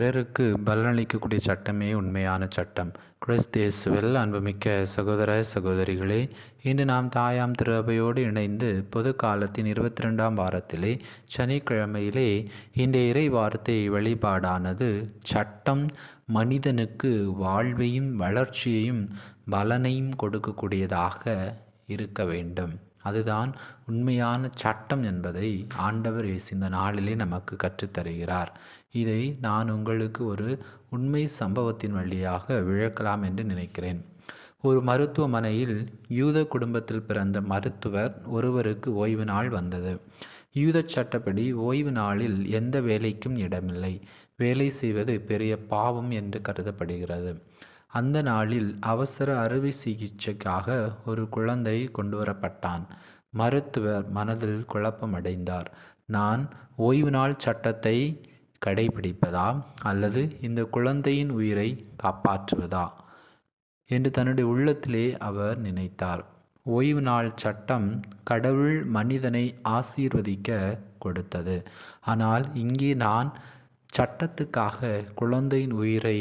பிறருக்கு பலனளிக்கக்கூடிய சட்டமே உண்மையான சட்டம். கிறிஸ்தேசுவில் அன்புமிக்க சகோதர சகோதரிகளே இன்று நாம் தாயாம் திருவையோடு இணைந்து பொது காலத்தின் இருபத்தி ரெண்டாம் வாரத்திலே சனிக்கிழமையிலே இன்றைய இறை வார்த்தை வழிபாடானது சட்டம் மனிதனுக்கு வாழ்வையும் வளர்ச்சியையும் பலனையும் கொடுக்கக்கூடியதாக இருக்க வேண்டும். அதுதான் உண்மையான சட்டம் என்பதை ஆண்டவர் இயேசு இந்த நாளிலே நமக்கு கற்றுத்தருகிறார். இதை நான் உங்களுக்கு ஒரு உண்மை சம்பவத்தின் வழியாக விளக்கலாம் என்று நினைக்கிறேன். ஒரு மருத்துவமனையில் யூத குடும்பத்தில் பிறந்த மருத்துவர் ஒருவருக்கு ஓய்வு நாள் வந்தது. யூத சட்டப்படி ஓய்வு நாளில் எந்த வேலைக்கும் இடமில்லை. வேலை செய்வது பெரிய பாவம் என்று கருதப்படுகிறது. அந்த நாளில் அவசர அறுவை சிகிச்சைக்காக ஒரு குழந்தை கொண்டு வரப்பட்டான் மருத்துவர் மனதில் குழப்பமடைந்தார். நான் ஓய்வு நாள் சட்டத்தை கடைபிடிப்பதா? அல்லது இந்த குழந்தையின் உயிரை காப்பாற்றுவதா? என்று தன்னுடைய உள்ளத்திலே அவர் நினைத்தார். ஓய்வு நாள் சட்டம் கடவுள் மனிதனை ஆசீர்வதிக்க கொடுத்தது. ஆனால் இங்கே நான் சட்டத்துக்காக குழந்தையின் உயிரை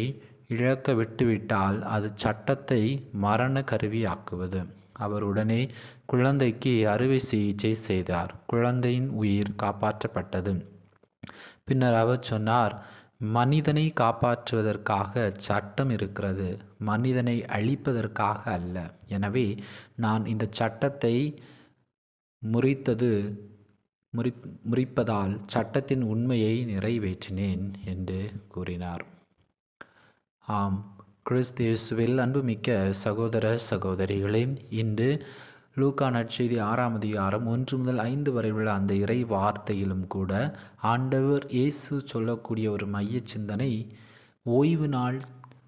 இழக்க விட்டுவிட்டால் அது சட்டத்தை மரண கருவியாக்குவது அவர் உடனே குழந்தைக்கு அறுவை சிகிச்சை செய்தார். குழந்தையின் உயிர் காப்பாற்றப்பட்டது. பின்னர் அவர் சொன்னார் மனிதனை காப்பாற்றுவதற்காக சட்டம் இருக்கிறது. மனிதனை அழிப்பதற்காக அல்ல. எனவே நான் இந்த சட்டத்தை முறித்தது முறி முறிப்பதால் சட்டத்தின் உண்மையை நிறைவேற்றினேன் என்று கூறினார். ஆம். கிறிஸ்தேசுவில் அன்புமிக்க சகோதர சகோதரிகளே இன்று லூக்கா நற்செய்தி ஆறாம் அதிகாரம் ஒன்று முதல் ஐந்து வரை உள்ள அந்த இறை வார்த்தையிலும் கூட ஆண்டவர் இயேசு சொல்லக்கூடிய ஒரு மைய சிந்தனை ஓய்வு நாள்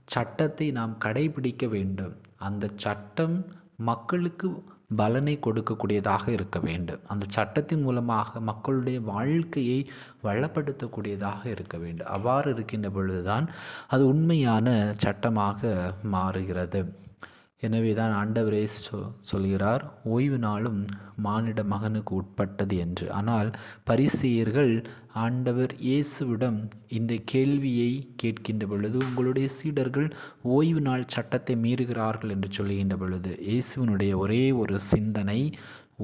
சட்டத்தை நாம் கடைபிடிக்க வேண்டும். அந்த சட்டம் மக்களுக்கு பலனை கொடுக்கக்கூடியதாக இருக்க வேண்டும். அந்த சட்டத்தின் மூலமாக மக்களுடைய வாழ்க்கையை வளப்படுத்தக்கூடியதாக இருக்க வேண்டும். அவ்வாறு இருக்கின்ற பொழுதுதான் அது உண்மையான சட்டமாக மாறுகிறது. எனவே தான் ஆண்டவரே சொ சொல்கிறார் ஓய்வு நாளும் மானிட மகனுக்கு உட்பட்டது என்று. ஆனால் பரிசெயர்கள் ஆண்டவர் இயேசுவிடம் இந்த கேள்வியை கேட்கின்ற பொழுது உங்களுடைய சீடர்கள் ஓய்வு நாள் சட்டத்தை மீறுகிறார்கள் என்று சொல்லுகின்ற பொழுது இயேசுவினுடைய ஒரே ஒரு சிந்தனை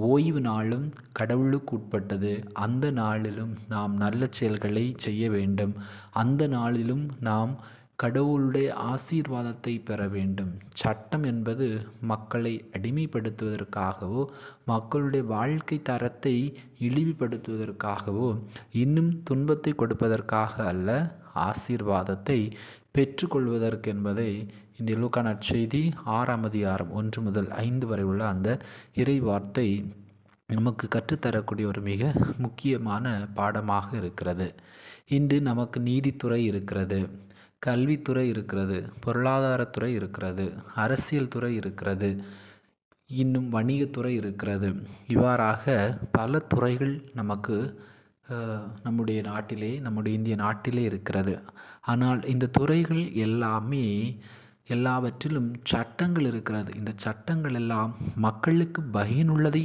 ஓய்வு நாளும் கடவுளுக்கு உட்பட்டது. அந்த நாளிலும் நாம் நல்ல செயல்களை செய்ய வேண்டும். அந்த நாளிலும் நாம் கடவுளுடைய ஆசீர்வாதத்தை பெற வேண்டும். சட்டம் என்பது மக்களை அடிமைப்படுத்துவதற்காகவோ மக்களுடைய வாழ்க்கை தரத்தை இழிவுபடுத்துவதற்காகவோ இன்னும் துன்பத்தை கொடுப்பதற்காக அல்ல ஆசீர்வாதத்தை பெற்றுக்கொள்வதற்கு என்பதை இந்த லூக்கா நற்செய்தி ஆறாம் அதிகாரம் ஒன்று முதல் ஐந்து வரை உள்ள அந்த இறை வார்த்தை நமக்கு கற்றுத்தரக்கூடிய ஒரு மிக முக்கியமான பாடமாக இருக்கிறது. இன்று நமக்கு நீதித்துறை இருக்கிறது. கல்வித்துறை இருக்கிறது பொருளாதாரத்துறை இருக்கிறது அரசியல் துறை இருக்கிறது இன்னும் வணிகத்துறை இருக்கிறது. இவ்வாறாக பல துறைகள் நமக்கு நம்முடைய நாட்டிலே நம்முடைய இந்திய நாட்டிலே இருக்கிறது. ஆனால் இந்த துறைகள் எல்லாமே எல்லாவற்றிலும் சட்டங்கள் இருக்கிறது. இந்த சட்டங்கள் எல்லாம் மக்களுக்கு பயனுள்ளதை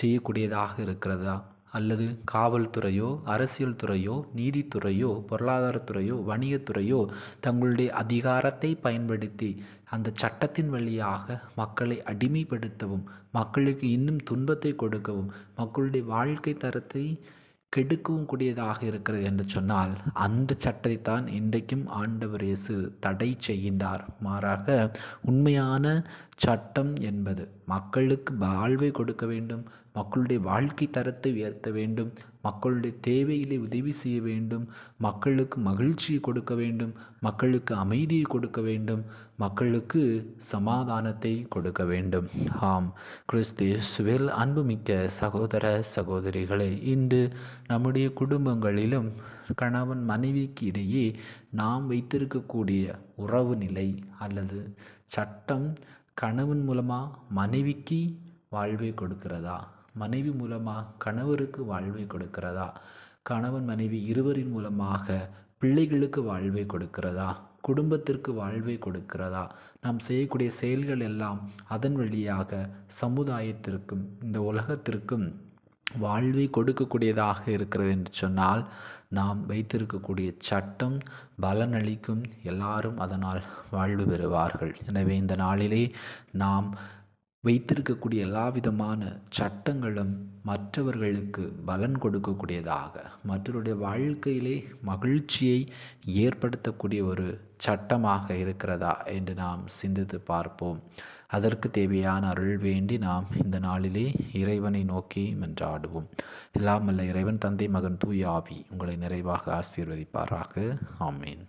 செய்யக்கூடியதாக இருக்கிறதா? அல்லது காவல்துறையோ அரசியல் துறையோ நீதித்துறையோ பொருளாதாரத்துறையோ வணிகத்துறையோ தங்களுடைய அதிகாரத்தை பயன்படுத்தி அந்த சட்டத்தின் வழியாக மக்களை அடிமைப்படுத்தவும் மக்களுக்கு இன்னும் துன்பத்தை கொடுக்கவும் மக்களுடைய வாழ்க்கை தரத்தை கெடுக்கவும் கூடியதாக இருக்கிறது என்று சொன்னால் அந்த சட்டத்தை தான் இன்றைக்கும் ஆண்டவர் இயேசு தடை செய்கின்றார். மாறாக உண்மையான சட்டம் என்பது மக்களுக்கு வாழ்வை கொடுக்க வேண்டும் மக்களுடைய வாழ்க்கை தரத்தை உயர்த்த வேண்டும் மக்களுடைய தேவையிலே உதவி செய்ய வேண்டும். மக்களுக்கு மகிழ்ச்சியை கொடுக்க வேண்டும். மக்களுக்கு அமைதியை கொடுக்க வேண்டும். மக்களுக்கு சமாதானத்தை கொடுக்க வேண்டும். ஆம். கிறிஸ்துவேல் அன்புமிக்க சகோதர சகோதரிகளை இன்று நம்முடைய குடும்பங்களிலும் கணவன் மனைவிக்கு இடையே நாம் வைத்திருக்கக்கூடிய உறவு நிலை அல்லது சட்டம் கணவன் மூலமாக மனைவிக்கு வாழ்வை கொடுக்கிறதா? மனைவி மூலமாக கணவருக்கு வாழ்வை கொடுக்கிறதா? கணவன் மனைவி இருவரின் மூலமாக பிள்ளைகளுக்கு வாழ்வை கொடுக்கிறதா? குடும்பத்திற்கு வாழ்வை கொடுக்கிறதா? நாம் செய்யக்கூடிய செயல்கள் எல்லாம் அதன் வழியாக சமுதாயத்திற்கும் இந்த உலகத்திற்கும் வாழ்வை கொடுக்கக்கூடியதாக இருக்கிறது என்று சொன்னால் நாம் வைத்திருக்கக்கூடிய சட்டம் பலனளிக்கும் எல்லாரும் அதனால் வாழ்வு பெறுவார்கள். எனவே இந்த நாளிலே நாம் வைத்திருக்கக்கூடிய எல்லா விதமான சட்டங்களும் மற்றவர்களுக்கு பலன் கொடுக்கக்கூடியதாக மற்றவருடைய வாழ்க்கையிலே மகிழ்ச்சியை ஏற்படுத்தக்கூடிய ஒரு சட்டமாக இருக்கிறதா என்று நாம் சிந்தித்து பார்ப்போம். அதற்கு தேவையான அருள் வேண்டி நாம் இந்த நாளிலே இறைவனை நோக்கி மன்றாடுவோம். எல்லாம் இறைவன் தந்தை மகன் தூய் உங்களை நிறைவாக ஆசீர்வதிப்பாராக. ஆமீன்.